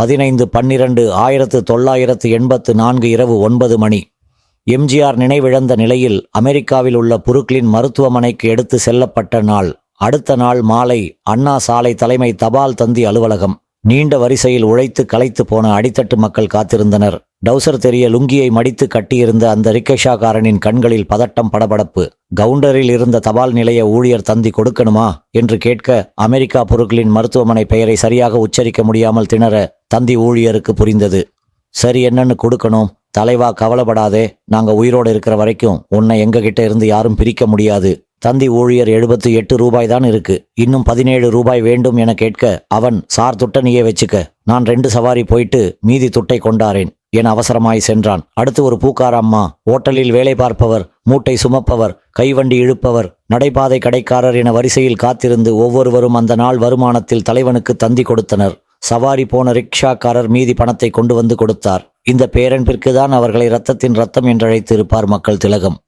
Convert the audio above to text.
பதினைந்து பன்னிரண்டு ஆயிரத்து தொள்ளாயிரத்து எண்பத்து நான்கு இரவு ஒன்பது மணி. எம்ஜிஆர் நினைவிழந்த நிலையில் அமெரிக்காவில் உள்ள புருக்லின் மருத்துவமனைக்கு எடுத்து செல்லப்பட்ட நாள் அடுத்த நாள் மாலை அண்ணா சாலை தலைமை தபால் தந்தி அலுவலகம். நீண்ட வரிசையில் உழைத்து களைத்து போன அடித்தட்டு மக்கள் காத்திருந்தனர். டவுசர் தெரிய லுங்கியை மடித்து கட்டியிருந்த அந்த ரிக்ஷாக்காரனின் கண்களில் பதட்டம் படபடப்பு. கவுண்டரில் இருந்த தபால் நிலைய ஊழியர் தந்தி கொடுக்கணுமா என்று கேட்க அமெரிக்கா பொருட்களின் மருத்துவமனை பெயரை சரியாக உச்சரிக்க முடியாமல் திணற தந்தி ஊழியருக்கு புரிந்தது. சரி என்னன்னு கொடுக்கணும். தலைவா கவலைப்படாதே. நாங்க உயிரோடு இருக்கிற வரைக்கும் உன்னை எங்க கிட்ட இருந்து யாரும் பிரிக்க முடியாது. தந்தி ஊழியர் எழுபத்து எட்டு ரூபாய் தான் இருக்கு. இன்னும் பதினேழு ரூபாய் வேண்டும் என கேட்க அவன் சார் துட்ட நீயே வச்சுக்க. நான் ரெண்டு சவாரி போயிட்டு மீதி துட்டை கொண்டாரேன் என அவசரமாய் சென்றான். அடுத்து ஒரு பூக்கார அம்மா ஓட்டலில் வேலை பார்ப்பவர் மூட்டை சுமப்பவர் கைவண்டி இழுப்பவர் நடைபாதை கடைக்காரர் என வரிசையில் காத்திருந்து ஒவ்வொருவரும் அந்த நாள் வருமானத்தில் தலைவனுக்கு தந்தி கொடுத்தனர். சவாரி போன ரிக்ஷாக்காரர் மீதி பணத்தை கொண்டு வந்து கொடுத்தார். இந்த பேரன்பிற்கு தான் அவர்களை ரத்தத்தின் ரத்தம் என்றழைத்து இருப்பார் மக்கள் திலகம்.